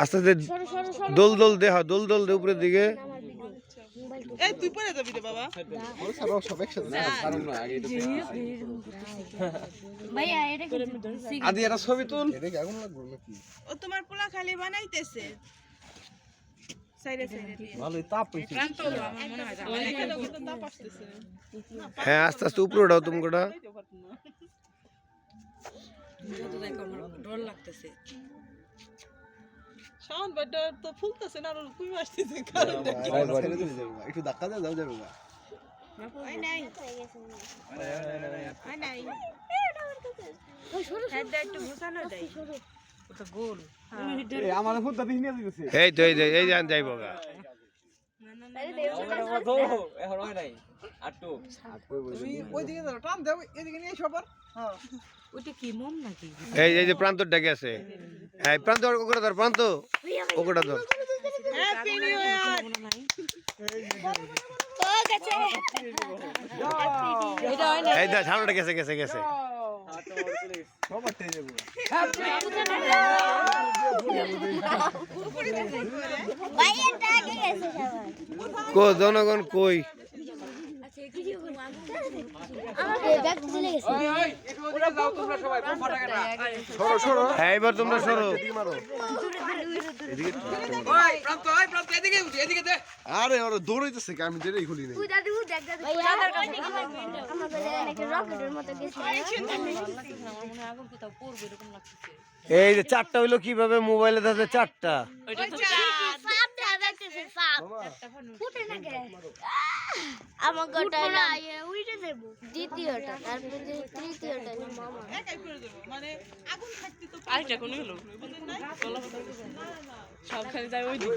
আস্তে আস্তে দোল দোল দে হ্যাঁ দোল দোল দে উপরের দিকে। এই তুই পরে যাবি রে বাবা। ভাইয়া এটা কি আদি একটা ছবি তুল। ও তোমার পোলা খালি বানাইতেছে। হ্যাঁ আস্তে আস্তে উপরে ওঠাও তুমি কোটা শাওন বাড্ডা তো ফুলতেছে না আর কুই আসতেছে কারণ একটু ধাক্কা দিয়ে যাও যাবে না হয় দিয়ে। নিয়ে এই তো এই যান যাইব গা হয় দাও হ্যাঁ। এই এই যে প্রান্তর ডেকে আছে। এই প্রান্ত ওকটা ধর প্রান্ত। ওকটা ধর। এই দা সামনেটা গেছে গেছে গেছে। জনগণ কই? আমাকে ব্যাগ চলে গেছে সরো সরো এবার তোমরা সরো। আরে ওরা দৌড়াইতেছে আমি দেরি খুলি নাই। দাদু দেখ দাদু আমাদের নাকি রকেটের মতো গেছে এই যে চারটা হইল কীভাবে? মোবাইলে থাকে চারটা। ফুটে কে আমার গোটা উইটে দেব। দ্বিতীয়টা তারপরে যে তৃতীয়টা। যে মামা। একাই করে দেব মানে আগুন থাকতে তো আরেকটা কোন হলো? সব খালি যায় ওই দিকে।